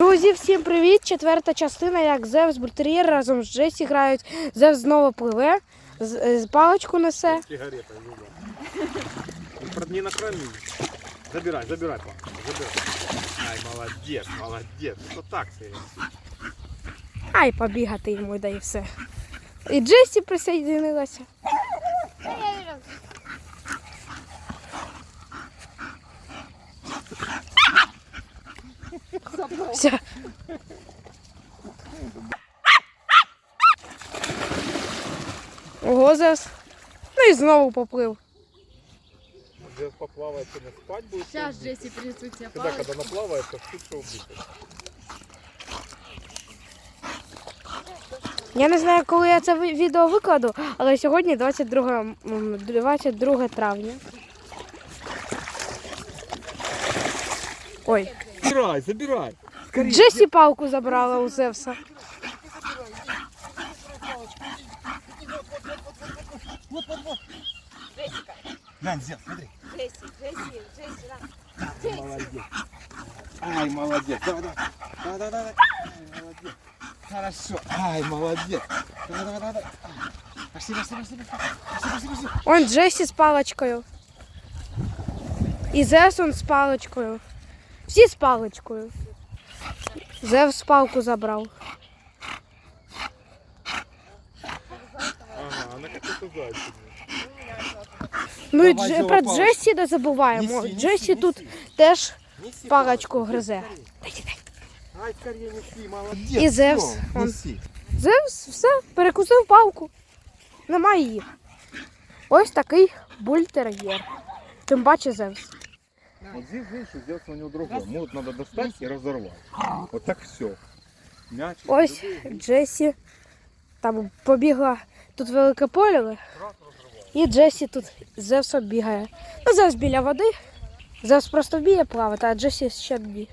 Друзі, всім привіт! Четверта частина, як Зевс Бультер'єр разом з Джесі грають. Зевс знову пливе, з, з паличку несе. Сигарета, ну. Ну, Не накроми. Забирай, забирай, папа, забирай. Ай, молодец, молодец. Что так ты? Ай, побігати йому, да і все. І Джесі присоединилася. Все. Ого, Зевс. Ну і знову поплив. Сейчас поплавает, сегодня спать будет. Сейчас Джесси принесут тебе Всегда, палочку. когда наплавает, то шутка убита. Я не знаю, коли я це ви- відео викладу, але сьогодні 22, м, 22 травня. Ой, Забирай, забирай. Скорее. Джесі палку забрала у Зевса. Глянь, Зев, смотри. Молодец. Ай, молодец. Давай, давай. Давай, давай, давай. Ай, молодец. Хорошо. Ай, молодец. Давай, давай, давай. Ай. Пошли, пошли, пошли, пошли. Пошли, пошли, пошли. Он Джесі з паличкою. І Зевс он з паличкою. Всі з паличкою. Зевс палку забрав. Ага, она как-то. Ну і Давай, Дже- Зева, про паличку. Джесі не забуваємо. Неси, неси, Джесі неси. тут теж Неси палочку гризе. скорее. Ай, скорее неси, молодец. И Зевс, Всё, он. Неси. Зевс все, перекусив палку. Немає її. Ось такий бультер'єр. Тим паче Зевс. Вот здесь, видишь, сделать у него другое. Молот надо достать и разорвать. Вот так все. Мяч. Ось Джесі там побігла. Тут велике поле. І Джесі тут з Зевсом бігає. Ну, Зевс біля води. Зевс просто вміє плавати, а Джесі ще ні.